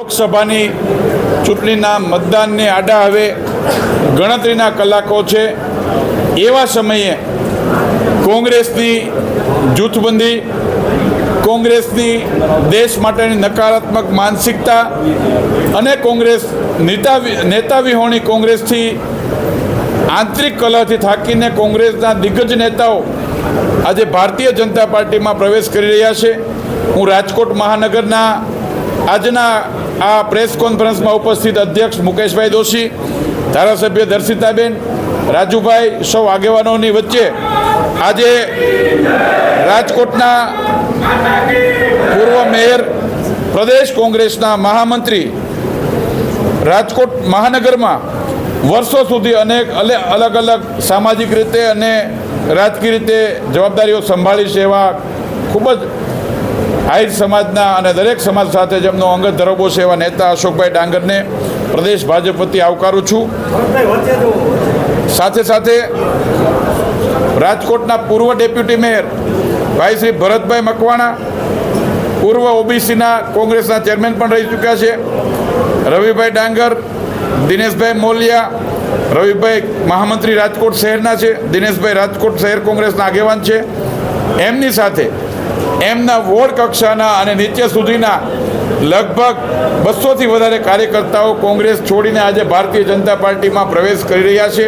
લોકસભાની ચૂંટણીના મતદાનને આડા હવે ગણતરીના કલાકો છે. એવા સમયે કોંગ્રેસની જૂથબંધી, કોંગ્રેસની દેશ માટેની નકારાત્મક માનસિકતા અને કોંગ્રેસ નેતા નેતા વિહોણી કોંગ્રેસથી આંતરિક કલહથી થાકીને કોંગ્રેસના દિગ્ગજ નેતાઓ આજે ભારતીય જનતા પાર્ટીમાં પ્રવેશ કરી રહ્યા છે. હું રાજકોટ મહાનગરના આજના આ પ્રેસ કોન્ફરન્સમાં ઉપસ્થિત અધ્યક્ષ મુકેશભાઈ દોશી, ધારાસભ્ય દર્શિતાબેન, રાજુભાઈ, સૌ આગેવાનોની વચ્ચે આજે રાજકોટના પૂર્વ મેયર, પ્રદેશ કોંગ્રેસના મહામંત્રી, રાજકોટ મહાનગરમાં વર્ષો સુધી અનેક અલે- અલગ અલગ સામાજિક રીતે અને રાજકીય રીતે જવાબદારીઓ સંભાળી છે એવા ખૂબ જ આહિર સમાજના અને દરેક સમાજ સાથે જેમનો અંગત ધરોબો છે એવા નેતા અશોકભાઈ ડાંગરને પ્રદેશ ભાજપ વતી આવકારું છું. સાથે સાથે રાજકોટના પૂર્વ ડેપ્યુટી મેયર ભાઈ શ્રી ભરતભાઈ મકવાણા, પૂર્વ ઓબીસીના કોંગ્રેસના ચેરમેન પણ રહી ચૂક્યા છે. રવિભાઈ ડાંગર, દિનેશભાઈ મોલિયા, રવિભાઈ મહામંત્રી રાજકોટ શહેરના છે, દિનેશભાઈ રાજકોટ શહેર કોંગ્રેસના આગેવાન છે. એમની સાથે એમના વોર્ડ કક્ષાના અને નીચે સુધીના લગભગ બસોથી વધારે કાર્યકર્તાઓ કોંગ્રેસ છોડીને આજે ભારતીય જનતા પાર્ટીમાં પ્રવેશ કરી રહ્યા છે.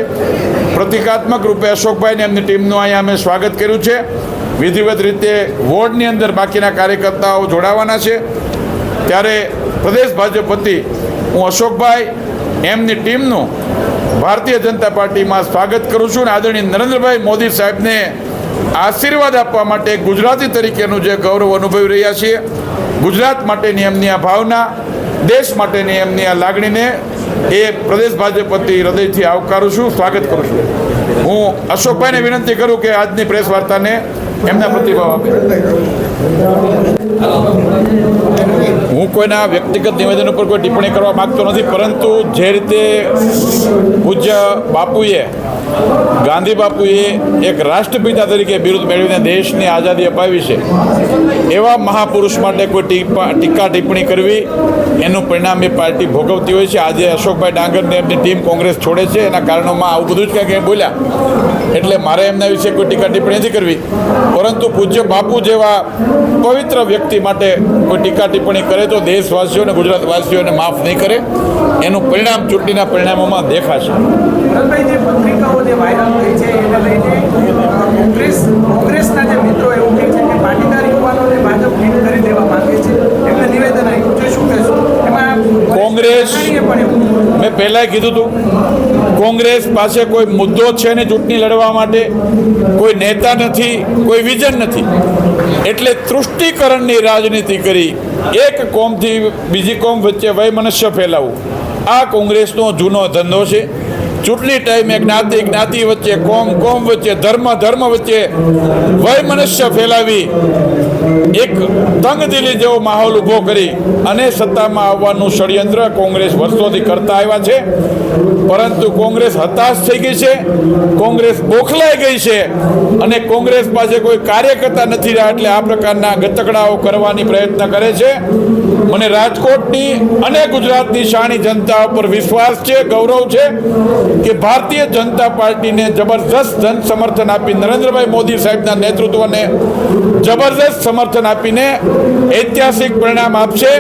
પ્રતિકાત્મક રૂપે અશોકભાઈને એમની ટીમનું અહીંયા અમે સ્વાગત કર્યું છે. વિધિવત રીતે વોર્ડની અંદર બાકીના કાર્યકર્તાઓ જોડાવાના છે. ત્યારે પ્રદેશ ભાજપ વતી હું અશોકભાઈ એમની ટીમનું ભારતીય જનતા પાર્ટીમાં સ્વાગત કરું છું અને આદરણીય નરેન્દ્રભાઈ મોદી સાહેબને આશીર્વાદ આપવા માટે ગુજરાતી તરીકેનું જે ગૌરવ અનુભવી રહ્યા છીએ. ગુજરાત માટેની એમની આ ભાવના, દેશ માટેની એમની આ લાગણીને એ પ્રદેશ ભાજપ વતી હૃદયથી આવકારું છું, સ્વાગત કરું છું. હું અશોકભાઈને વિનંતી કરું કે આજની પ્રેસ વાર્તાને એમના પ્રતિભાવ આપે. હું કોઈના વ્યક્તિગત નિવેદન ઉપર કોઈ ટિપ્પણી કરવા માંગતો નથી, પરંતુ જે રીતે પૂજ્ય બાપુએ ગાંધી બાપુએ એક રાષ્ટ્રપિતા તરીકે બિરુદ મેળવીને દેશની આઝાદી અપાવી છે. એવા મહાપુરુષ માટે કોઈ ટીકા ટિપ્પણી કરવી, એનું પરિણામ એ પાર્ટી ભોગવતી હોય છે. આજે અશોકભાઈ ડાંગરને એમની ટીમ કોંગ્રેસ છોડે છે. એના કારણોમાં આવું બધું જ કંઈક એ બોલ્યા. એટલે મારે એમના વિશે કોઈ ટીકા ટિપ્પણી નથી કરવી. પરંતુ પૂજ્ય બાપુ જેવા પવિત્ર વ્યક્તિ માટે કોઈ ટીકા ટિપ્પણી કરે તો દેશવાસીઓને, ગુજરાતવાસીઓને માફ નહીં કરે. એનું પરિણામ ચૂંટણીના પરિણામોમાં દેખાશે. જે વાયરલ થઈ છે એને લઈને કોંગ્રેસ કોંગ્રેસના જે મિત્રો એવું કહે છે કે પાટીદાર યુવાનોને ભાજપ હિટ કરી દેવા માંગે છે. એમને નિવેદન આપ્યું છે. શું કહેશું? એમાં કોંગ્રેસ- મેં પહેલાંય કીધું હતું કોંગ્રેસ પાસે કોઈ મુદ્દો છે ને ચૂંટણી લડવા માટે? કોઈ નેતા નથી કોઈ વિઝન નથી. એટલે તૃષ્ટિકરણની રાજનીતિ કરી એક કોમથી બીજી કોમ વચ્ચે વયમનસ્ય ફેલાવવું આ કોંગ્રેસનો જૂનો ધંધો છે. ચૂંટણી ટાઈમે જ્ઞાતિ જ્ઞાતિ વચ્ચે કોમ કોમ વચ્ચે ધર્મ ધર્મ વચ્ચે વય મનુષ્ય ફેલાવી એક તંગદિલી જેવો માહોલ ઊભો કરી અને સત્તામાં આવવાનું ષડયંત્ર કોંગ્રેસ વર્ષોથી કરતા આવ્યા છે. પરંતુ કોંગ્રેસ હતાશ થઈ ગઈ છે, કોંગ્રેસ બોખલાઈ ગઈ છે અને કોંગ્રેસ પાસે કોઈ કાર્યકર્તા નથી રહ્યા એટલે આ પ્રકારના ગતકડાઓ કરવાની પ્રયત્ન કરે છે. મને રાજકોટની અને ગુજરાતની શાણી જનતા ઉપર વિશ્વાસ છે, ગૌરવ છે કે ભારતીય જનતા પાર્ટીને જબરજસ્ત જન સમર્થન આપી નરેન્દ્રભાઈ મોદી સાહેબના નેતૃત્વને જબરજસ્ત સમર્થન આપીને ઐતિહાસિક પરિણામ આપશે.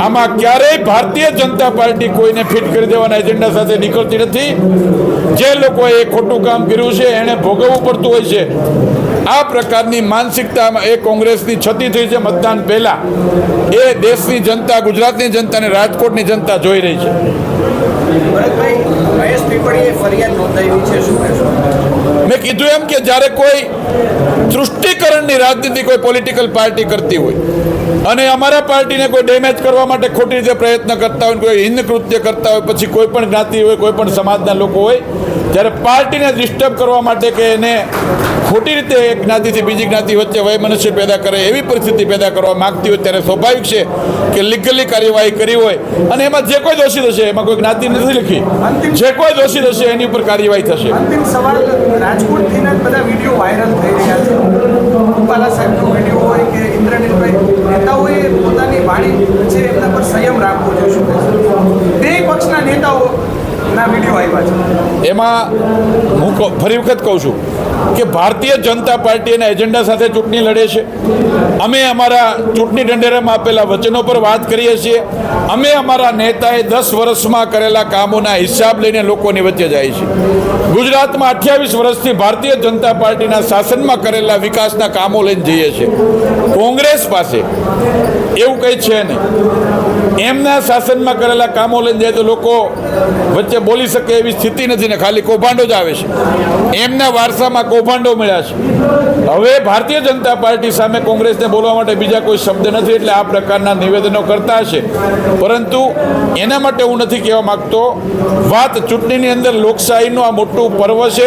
આમાં ક્યારેય ભારતીય જનતા પાર્ટી કોઈને ફિટ કરી દેવાના એજન્ડા સાથે નીકળતી નથી. જે લોકોએ ખોટું કામ કર્યું છે એણે ભોગવવું પડતું હોય છે. આ પ્રકારની માનસિકતામાં એ કોંગ્રેસની છતી થઈ છે મતદાન પહેલાં. એ દેશની જનતા, ગુજરાતની જનતા અને રાજકોટની જનતા જોઈ રહી છે. મેં કીધું એમ કે જ્યારે કોઈ તૃષ્ટિકરણની રાજનીતિ કોઈ પોલિટિકલ પાર્ટી કરતી હોય અને અમારા પાર્ટીને કોઈ ડેમેજ કરવા માટે ખોટી રીતે પ્રયત્ન કરતા હોય કોઈ હિન્દ કૃત્ય કરતા હોય, પછી કોઈ પણ જ્ઞાતિ હોય, કોઈ પણ સમાજના લોકો હોય ત્યારે પાર્ટીને ડિસ્ટર્બ કરવા માટે કે એને ખોટી રીતે એક જ્ઞાતિથી બીજી જ્ઞાતિ વચ્ચે વય મનુષ્ય પેદા કરે એવી પરિસ્થિતિ પેદા કરવા માગતી હોય ત્યારે સ્વાભાવિક છે કે લીગલી કાર્યવાહી કરી હોય અને એમાં જે કોઈ દોષિત હશે એમાં કોઈ જ્ઞાતિ નથી લખી. જે કોઈ દોષિત હશે એની ઉપર કાર્યવાહી થશે. અંતિમ સવાલ રાજકોટથી બધા વીડિયો વાયરલ થઈ રહ્યા છે. રૂપાલા સાહેબનો વીડિયો હોય કે ઇન્દ્રનીલભાઈ નેતાઓએ પોતાની વાણી છે એમના પર સંયમ રાખવો જોઈએ. શું બે પક્ષના છે એમાં હું ફરી વખત કહું છું કે ભારતીય જનતા પાર્ટી એના એજન્ડા સાથે ચૂંટણી લડે છે. અમે અમારા ચૂંટણી ઢંઢેરામાં આપેલા વચનો પર વાત કરીએ છીએ. અમે અમારા નેતાએ દસ વર્ષમાં કરેલા કામોના હિસાબ લઈને લોકોની વચ્ચે જાય છે. ગુજરાતમાં અઠ્યાવીસ વર્ષથી ભારતીય જનતા પાર્ટીના શાસનમાં કરેલા વિકાસના કામો લઈને જઈએ છીએ. કોંગ્રેસ પાસે એવું કંઈ છે નહીં. એમના શાસનમાં કરેલા કામો લઈને જાય તો લોકો વચ્ચે બોલી શકે એવી સ્થિતિ નથી ને ખાલી કૌભાંડો જ આવે છે. એમના વારસામાં કૌભાંડો મળ્યા છે. હવે ભારતીય જનતા પાર્ટી સામે કોંગ્રેસને બોલવા માટે બીજા કોઈ શબ્દ નથી એટલે આ પ્રકારના નિવેદનો કરતા હશે. પરંતુ એના માટે હું નથી કહેવા માગતો. વાત ચૂંટણીની અંદર લોકશાહીનું આ મોટું પર્વ છે.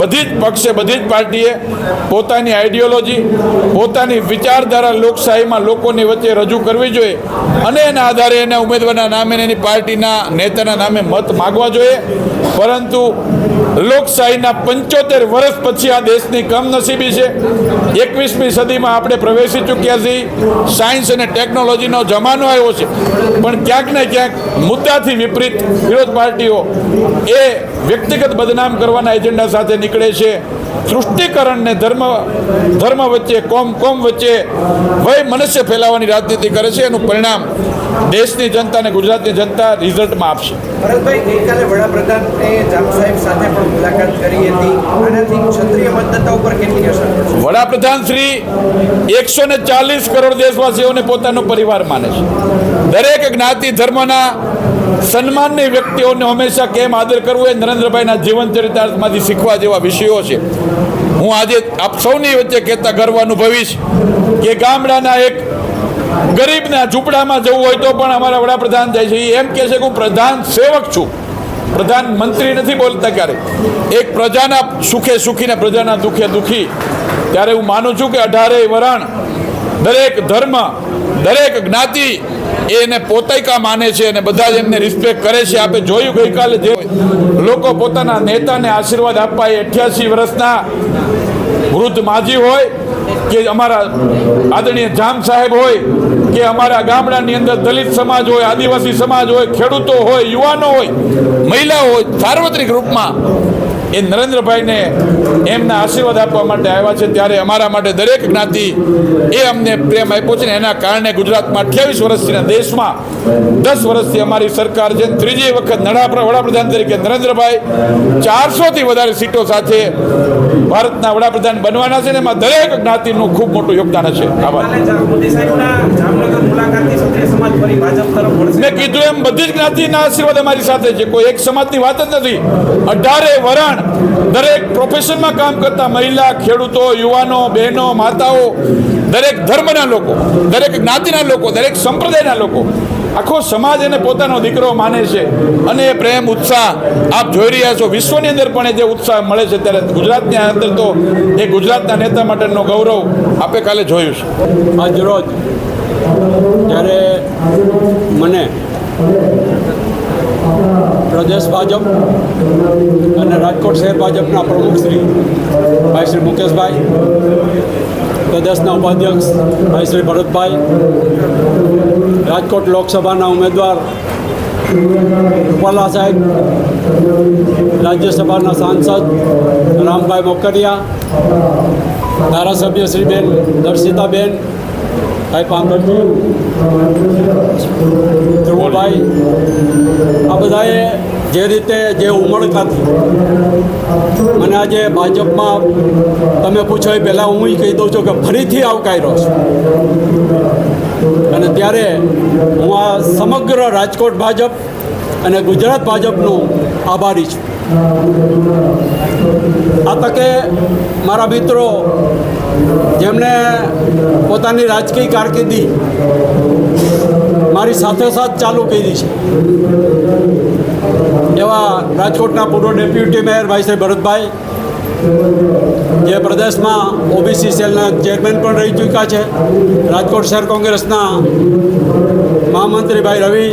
બધી જ પક્ષે, બધી જ પાર્ટીએ પોતાની આઈડિયોલોજી પોતાની વિચારધારા લોકશાહીમાં લોકોની વચ્ચે રજૂ કરવી જોઈએ. અને એના આધારે એના ઉમેદવારના નામે એની પાર્ટીના નેતાના નામે મત માગવા જોઈએ. પરંતુ લોકશાહીના પંચોતેર વર્ષ પછી આ દેશની કમનસીબી છે. એકવીસમી સદીમાં આપણે પ્રવેશી ચૂક્યા છીએ. સાયન્સ અને ટેકનોલોજીનો જમાનો આવ્યો છે. પણ ક્યાંક ને ક્યાંક મુદ્દાથી વિપરીત વિરોધ પાર્ટીઓ એ વ્યક્તિગત બદનામ કરવાના એજન્ડા સાથે નીકળે છે. તૃષ્ટિકરણને ધર્મ ધર્મ વચ્ચે, કોમ કોમ વચ્ચે વય મનુષ્ય ફેલાવવાની રાજનીતિ કરે છે. એનું પરિણામ દેશની જનતા અને ગુજરાતની જનતા રિઝલ્ટમાં આપશે. ભરતભાઈ ગઈકાલે વડાપ્રધાનને જામ સાહેબ સાથે પણ મુલાકાત કરી હતી. આનાથી ક્ષત્રિય મતદાતા ઉપર કેટલી અસર પડશે વડાપ્રધાન શ્રી એકસો ને ચાલીસ કરોડ દેશવાસીઓને પોતાનો પરિવાર માને છે. દરેક જ્ઞાતિ ધર્મના સન્માનની વ્યક્તિઓને હંમેશા કેમ આદર કરવો એ નરેન્દ્રભાઈના જીવન ચરિતાર્થમાંથી શીખવા જેવા વિષયો છે. હું આજે આપ સૌની વચ્ચે કહેતા ગર્વ અનુભવીશ કે ગામડાના એક ગરીબના ઝૂંપડામાં જવું હોય તો પણ અમારા વડાપ્રધાન જાય છે. એમ કહે છે કે હું પ્રધાન સેવક છું. પ્રધાનમંત્રી નથી બોલતા ક્યારે એક પ્રજાના સુખે સુખીને પ્રજાના દુઃખે દુઃખી. ત્યારે હું માનું છું કે અઢારે વરણ દરેક ધર્મ, દરેક જ્ઞાતિ એને પોતૈકા માને છે અને બધા જ એમને રિસ્પેક્ટ કરે છે. આપણે જોયું ગઈકાલે જે લોકો પોતાના નેતાને આશીર્વાદ આપવા એ અઠ્યાસી વર્ષના વૃદ્ધ માજી હોય કે અમારા આદરણીય જામ સાહેબ હોય, કે અમારા ગામડાની અંદર દલિત સમાજ હોય, આદિવાસી સમાજ હોય, ખેડૂતો હોય, યુવાનો હોય, મહિલાઓ હોય, સાર્વત્રિક રૂપમાં એ નરેન્દ્રભાઈને એમના આશીર્વાદ આપવા માટે આવ્યા છે ત્યારે અમારા માટે દરેક જ્ઞાતિ એ અમને પ્રેમ આપ્યો છે ને એના કારણે ગુજરાતમાં અઠ્યાવીસ વર્ષથી દેશમાં દસ વર્ષથી અમારી સરકાર છે ત્રીજી વખત નડા વડાપ્રધાન તરીકે નરેન્દ્રભાઈ ચારસોથી વધારે સીટો સાથે ભારતના વડાપ્રધાન બનવાના છે ને એમાં દરેક જ્ઞાતિનું ખૂબ મોટું યોગદાન છે. આભાર. મેં કીધું એમ બધી જ જ્ઞાતિના આશીર્વાદ અમારી સાથે છે. કોઈ એક સમાજની વાત જ નથી. અઢારે વરણ દરેક પ્રોફેશનમાં કામ કરતા મહિલા, ખેડૂતો, યુવાનો, બહેનો, માતાઓ, દરેક ધર્મના લોકો, દરેક જ્ઞાતિના લોકો, દરેક સંપ્રદાયના લોકો, આખો સમાજ એને પોતાનો દીકરો માને છે અને એ પ્રેમ, ઉત્સાહ આપ જોઈ રહ્યા છો. વિશ્વની અંદર પણ જે ઉત્સાહ મળે છે ત્યારે ગુજરાતની અંદર તો એ ગુજરાતના નેતા માટેનો ગૌરવ આપે કાલે જોયું છે. આજ રોજ જ્યારે મને પ્રદેશ ભાજપ અને રાજકોટ શહેર ભાજપના પ્રમુખ શ્રી ભાઈ શ્રી મુકેશભાઈ, પ્રદેશના ઉપાધ્યક્ષ ભાઈ શ્રી ભરતભાઈ, રાજકોટ લોકસભાના ઉમેદવાર રૂપાલા સાહેબ, રાજ્યસભાના સાંસદ રામભાઈ મોકરિયા, ધારાસભ્ય શ્રી બેન દર્શિતાબેન ભાઈ પાંગરજી ધ્રુવભાઈ, આ બધાએ જે રીતે જે ઉમળકાથી મને આજે ભાજપમાં તમે પૂછો એ પહેલાં હું કહી દઉં છું કે ફરીથી આવકાર્યો છું. અને ત્યારે હું આ સમગ્ર રાજકોટ ભાજપ અને ગુજરાત ભાજપનો આભારી છું. આ તકે મારા મિત્રો જેમણે પોતાની રાજકીય કારકિર્દી મારી સાથે સાથ ચાલુ કરી છે. એવા રાજકોટના પૂર્વ ડેપ્યુટી મેયર ભાઈ શ્રી ભરતભાઈ, જે પ્રદેશમાં ઓબીસી સેલના ચેરમેન પણ રહી ચૂક્યા છે. રાજકોટ શહેર કોંગ્રેસના મહામંત્રી ભાઈ રવિ,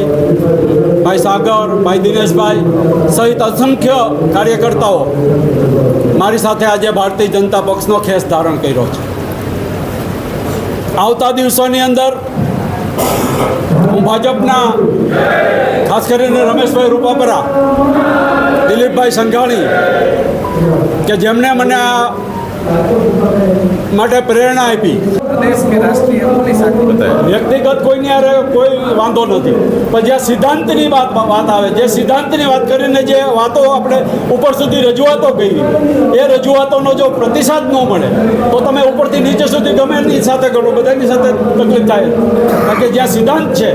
ભાઈ સાગર, ભાઈ દિનેશભાઈ સહિત અસંખ્ય કાર્યકર્તાઓ મારી સાથે આજે ભારતીય જનતા પક્ષનો ખેસ ધારણ કર્યો છે. આવતા દિવસોની અંદર હું ભાજપના ખાસ કરીને રમેશભાઈ રૂપાપરા, દિલીપભાઈ સંઘાણી, કે જેમણે મને આ માટે પ્રેરણા આપી. વ્યક્તિગત કોઈની હારે કોઈ વાંધો નથી. પણ જ્યાં સિદ્ધાંતની વાત વાત આવે, જે સિદ્ધાંતની વાત કરીને જે વાતો આપણે ઉપર સુધી રજૂઆતો કરી, એ રજૂઆતોનો જો પ્રતિસાદ ન મળે, તો તમે ઉપરથી નીચે સુધી ગમે એની સાથે કરો બધાની સાથે તકલીફ થાય. કારણ કે જ્યાં સિદ્ધાંત છે,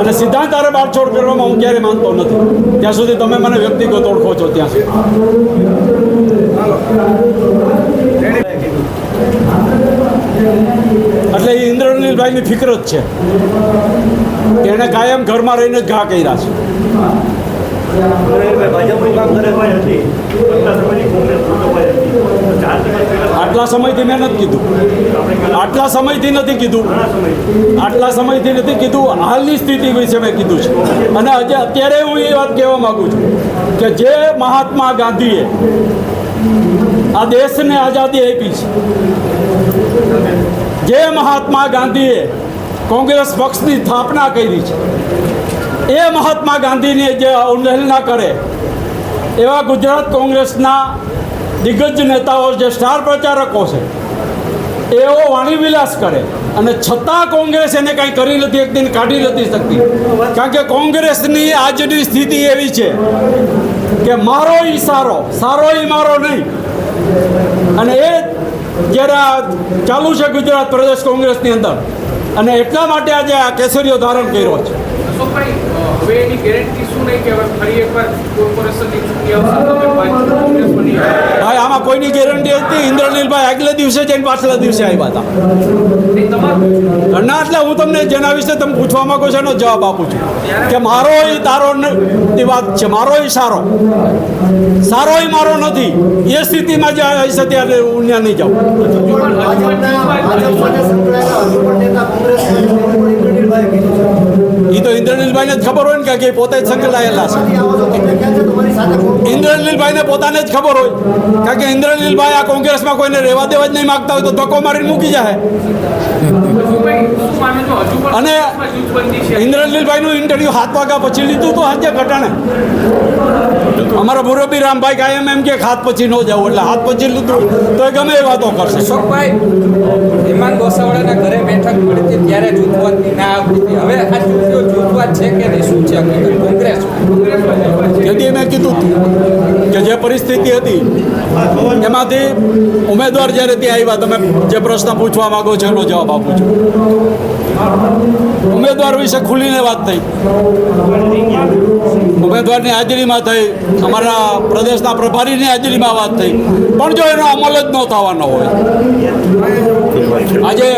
અને સિદ્ધાંત હારે બારછોડ કરવામાં હું ક્યારેય માનતો નથી. ત્યાં સુધી તમે મને વ્યક્તિગત ઓળખો છો ત્યાં સુધી. એટલે એ ઇન્દ્રનીલભાઈની ફિકર જ છે. એણે કાયમ ઘરમાં રહીને જ ઘા કર્યા છે. આટલા સમયથી મેં નથી કીધું. આટલા સમયથી નથી કીધું. આટલા સમયથી નથી કીધું. હાલની સ્થિતિ વિશે મેં કીધું છે. અને હજી અત્યારે હું એ વાત કહેવા માગું છું કે જે મહાત્મા ગાંધીએ આ દેશને આઝાદી આપી છે જે મહાત્મા ગાંધીએ કોંગ્રેસ પક્ષની સ્થાપના કરી છે. એ મહાત્મા ગાંધીની જે અવહેલના કરે, એવા ગુજરાત કોંગ્રેસના દિગ્ગજ નેતાઓ જે સ્ટાર પ્રચારકો છે, એઓ વાણીવિલાસ કરે અને છતાં કોંગ્રેસ એને કંઈ કરી નથી, એક દિન કાઢી નથી શકતી. કારણ કે કોંગ્રેસની આજની સ્થિતિ એવી છે કે મારો ઈ સારો સારો ઈ મારો નહીં. અને એ જ્યારે આ ચાલુ છે ગુજરાત પ્રદેશ કોંગ્રેસની અંદર. અને એટલા માટે આજે આ કેસરીઓ ધારણ કર્યો છે. હવે એની ગેરંટી શું નહીં કે હવે ફરી એકવાર કોર્પોરેશનની ચૂંટણી આવશે. કોઈની ગેરંટી હતી? ઇન્દ્રનીલભાઈ આગલા દિવસે જઈને પાછલા દિવસે આવ્યા હતા. ના, એટલે હું તમને જેના વિશે તમે પૂછવા માંગુ છો એનો જવાબ આપું છું. કે મારો એ તારો ની વાત છે, મારો એ સારો. સારો એ મારો નથી. એ સ્થિતિમાં જે હશે ત્યારે હું ત્યાં નહીં જાઉં. તો ઇન્દ્રનીલભાઈને ખબર હોય ને કે પોતે જ સંકળાયેલા છે. ઇન્દ્રનીલભાઈને પોતાને જ ખબર હોય. કારણ કે ઇન્દ્રનીલભાઈ આ કોંગ્રેસમાં કોઈને રહેવા દેવા જ નહીં માગતા હોય તો ધક્કો મારીને મૂકી જાય અને ઇન્દ્રનીલભાઈનું ઇન્ટરવ્યૂ હાથ વાગ્યા પછી લીધું તો આજે ઘટાણે. અમારા મુરબ્બી રામભાઈ કાયમ એમ કે હાથ પછી ન જવું એટલે હાથ પછી લીધું તો એ ગમે એ વાતો કરશે. અશોકભાઈ, હેમાંગ ગોસાવાળાના ઘરે બેઠક મળી હતી, ત્યારે જૂથવાદની ના આવતી હવે છે કે નહીં? શું છે? હકીકત? કોંગ્રેસ. જેથી મેં કીધું કે જે પરિસ્થિતિ હતી, એમાંથી ઉમેદવાર જ્યારે ત્યાં આવ્યા, તમે જે પ્રશ્ન પૂછવા માંગો છો એનો જવાબ આપું છું. ઉમેદવાર વિશે ખુલીને વાત થઈ. ઉમેદવારની હાજરીમાં થઈ. અમારા પ્રદેશના પ્રભારીની હાજરીમાં વાત થઈ. પણ જો એનો અમલ જ ન થવાનો હોય, આજે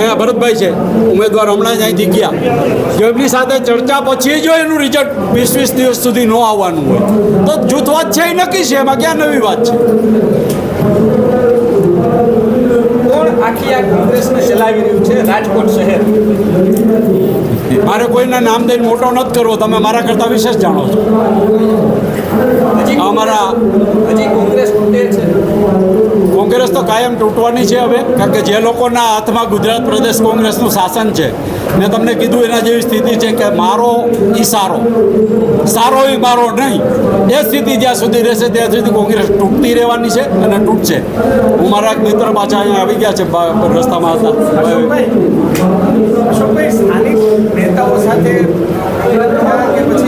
અહીંયા ભરતભાઈ છે ઉમેદવાર હમણાં જ અહીંથી ગયા. જો એમની સાથે ચર્ચા પછી જો એનું રિઝલ્ટ વીસ વીસ દિવસ સુધી ન આવવાનું હોય. તો જૂથવાદ છે એ નક્કી છે? એમાં ક્યાં નવી વાત છે? આખી આ કોંગ્રેસને ચલાવી રહ્યું છે? રાજકોટ શહેર. મારે કોઈના નામ દઈને મોટો નથી કરવો. તમે મારા કરતાં વિશેષ જાણો છો. હજી અમારા હજી કોંગ્રેસ તૂટે છે. કોંગ્રેસ તો કાયમ તૂટવાની છે હવે, કારણ કે જે લોકોના હાથમાં ગુજરાત પ્રદેશ કોંગ્રેસનું શાસન છે, મેં તમને કીધું એના જેવી સ્થિતિ છે કે મારો ઈ સારો. સારો એ મારો નહીં. એ સ્થિતિ જ્યાં સુધી રહેશે ત્યાં સુધી કોંગ્રેસ તૂટતી રહેવાની છે અને તૂટશે. હું મારા એક મિત્ર પાછા અહીંયા આવી ગયા છે રસ્તામાં હતા.